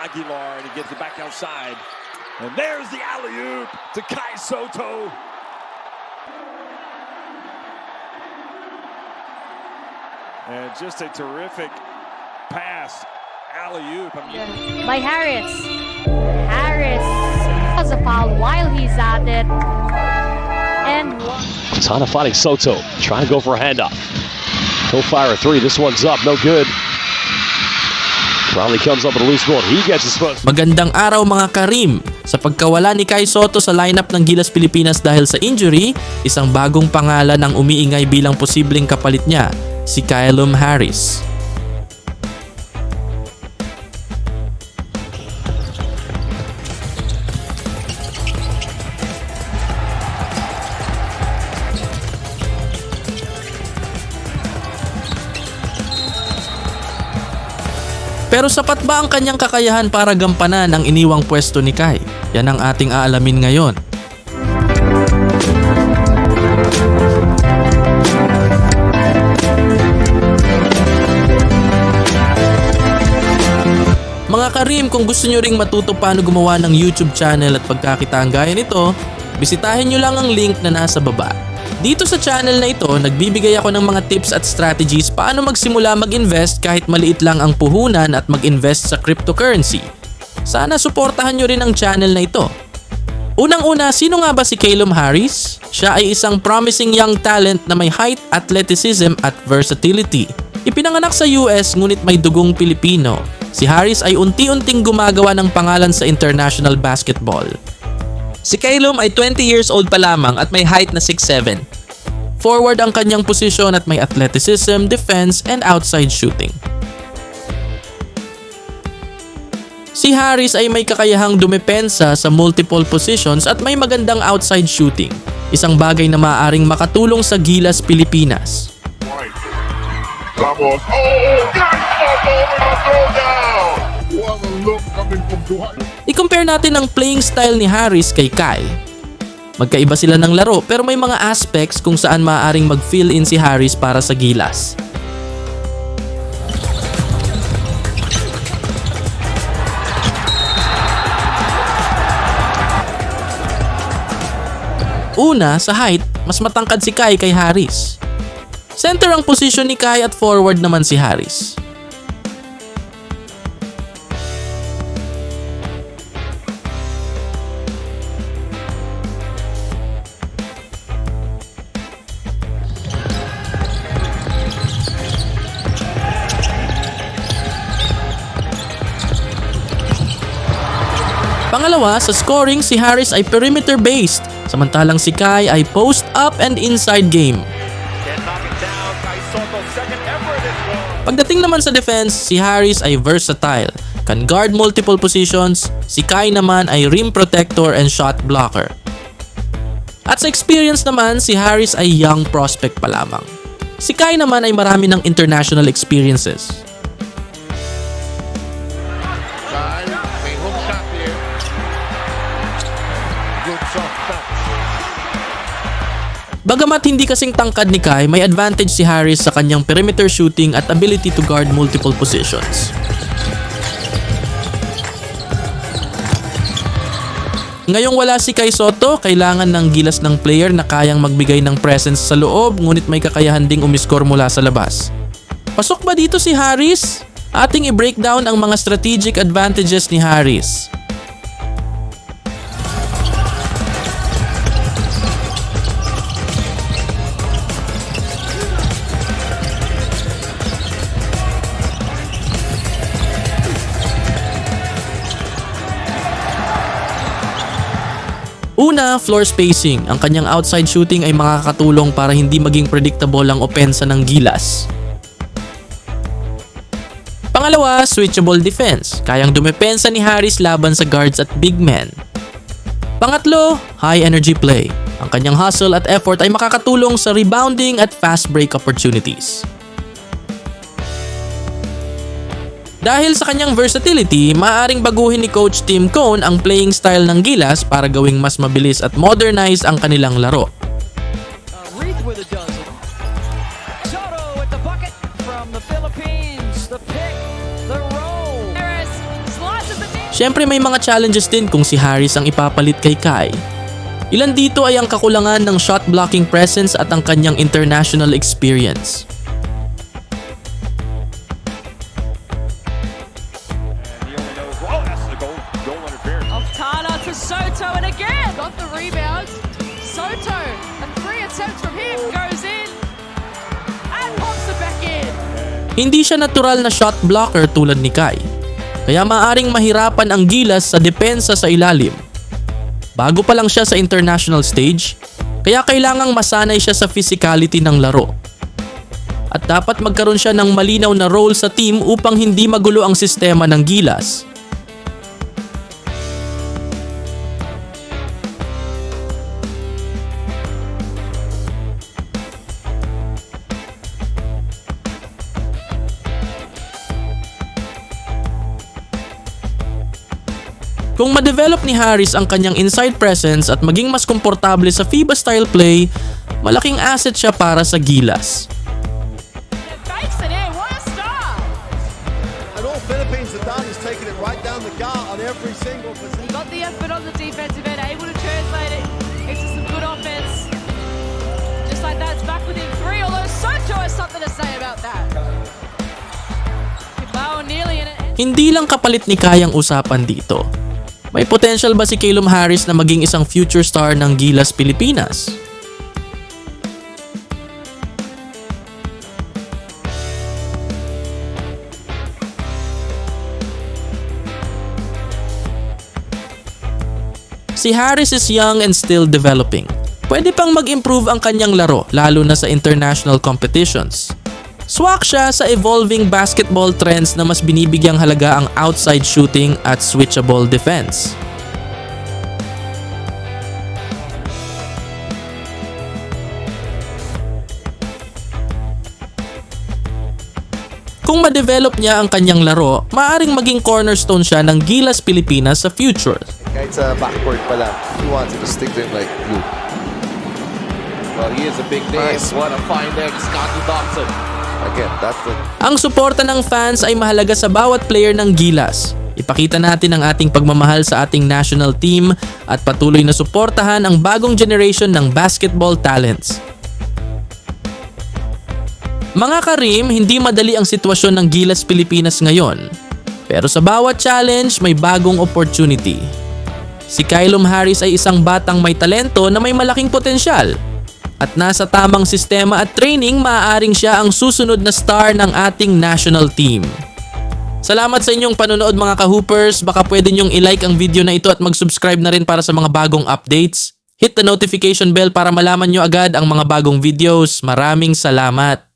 Aguilar, and he gets it back outside. And there's the alley-oop to Kai Soto. And just a terrific pass. Alley-oop. I mean, by Harris. Harris has a foul while he's at it. And one. Tana fighting Soto, trying to go for a handoff. He'll fire a three. This one's up, no good. Brownlee comes up with a loose ball. He gets his first. Magandang araw mga Karim! Sa pagkawala ni Kai Soto sa lineup ng Gilas Pilipinas dahil sa injury, isang bagong pangalan ang umiingay bilang posibleng kapalit niya, si Kylum Harris. Pero sapat ba ang kanyang kakayahan para gampanan ang iniwang pwesto ni Kai? Yan ang ating aalamin ngayon. Mga Karim, kung gusto nyo ring matuto paano gumawa ng YouTube channel at pagkakitaan gaya nito, bisitahin nyo lang ang link na nasa baba. Dito sa channel na ito, nagbibigay ako ng mga tips at strategies paano magsimula mag-invest kahit maliit lang ang puhunan at mag-invest sa cryptocurrency. Sana suportahan nyo rin ang channel na ito. Unang-una, sino nga ba si Calum Harris? Siya ay isang promising young talent na may height, athleticism at versatility. Ipinanganak sa US ngunit may dugong Pilipino. Si Harris ay unti-unting gumagawa ng pangalan sa international basketball. Si Kailum ay 20 years old pa lamang at may height na 6'7". Forward ang kanyang posisyon at may athleticism, defense, and outside shooting. Si Harris ay may kakayahang dumepensa sa multiple positions at may magandang outside shooting, isang bagay na maaaring makatulong sa Gilas Pilipinas. Vamos. Oh, guys, Soto with a throwdown. What a look coming from Dwight. I-compare natin ang playing style ni Harris kay Kai. Magkaiba sila ng laro pero may mga aspects kung saan maaaring mag-fill in si Harris para sa Gilas. Una, sa height, mas matangkad si Kai kay Harris. Center ang posisyon ni Kai at forward naman si Harris. Pangalawa, sa scoring si Harris ay perimeter-based, samantalang si Kai ay post-up and inside game. Pagdating naman sa defense, si Harris ay versatile, can guard multiple positions, si Kai naman ay rim protector and shot blocker. At sa experience naman, si Harris ay young prospect pa lamang. Si Kai naman ay marami ng international experiences. Bagamat hindi kasing tangkad ni Kai, may advantage si Harris sa kanyang perimeter shooting at ability to guard multiple positions. Ngayong wala si Kai Soto, kailangan ng gilas ng player na kayang magbigay ng presence sa loob ngunit may kakayahan ding umiskor mula sa labas. Pasok ba dito si Harris? Ating i-breakdown ang mga strategic advantages ni Harris. Una, floor spacing. Ang kanyang outside shooting ay makakatulong para hindi maging predictable ang opensa ng gilas. Pangalawa, switchable defense. Kayang dumepensa ni Harris laban sa guards at big men. Pangatlo, high energy play. Ang kanyang hustle at effort ay makakatulong sa rebounding at fast break opportunities. Dahil sa kanyang versatility, maaaring baguhin ni Coach Tim Cone ang playing style ng Gilas para gawing mas mabilis at modernize ang kanilang laro. Siyempre may mga challenges din kung si Harris ang ipapalit kay Kai. Ilan dito ay ang kakulangan ng shot blocking presence at ang kanyang international experience. Soto, and three attempts from him goes in. And pops it back in. Hindi siya natural na shot blocker tulad ni Kai. Kaya maaring mahirapan ang gilas sa depensa sa ilalim. Bago pa lang siya sa international stage, kaya kailangang masanay siya sa physicality ng laro. At dapat magkaroon siya ng malinaw na role sa team upang hindi magulo ang sistema ng gilas. Kung ma-develop ni Harris ang kanyang inside presence at maging mas komportable sa FIBA style play, malaking asset siya para sa Gilas. Hindi lang kapalit ni Kayang usapan dito. May potential ba si Calum Harris na maging isang future star ng Gilas Pilipinas? Si Harris is young and still developing. Pwede pang mag-improve ang kanyang laro lalo na sa international competitions. Swak siya sa evolving basketball trends na mas binibigyang halaga ang outside shooting at switchable defense. Kung ma-develop niya ang kanyang laro, maaring maging cornerstone siya ng Gilas Pilipinas sa future. Kahit sa backcourt pa lang, he wanted to stick to him like glue. Well, he is a big name. Nice. What a find there, Scotty Thompson. Again, that's the Ang suporta ng fans ay mahalaga sa bawat player ng Gilas. Ipakita natin ang ating pagmamahal sa ating national team at patuloy na suportahan ang bagong generation ng basketball talents. Mga karim, hindi madali ang sitwasyon ng Gilas Pilipinas ngayon. Pero sa bawat challenge, may bagong opportunity. Si Kylum Harris ay isang batang may talento na may malaking potensyal. At nasa tamang sistema at training, maaaring siya ang susunod na star ng ating national team. Salamat sa inyong panonood mga ka-hoopers. Baka pwede nyong i-like ang video na ito at mag-subscribe na rin para sa mga bagong updates. Hit the notification bell para malaman nyo agad ang mga bagong videos. Maraming salamat!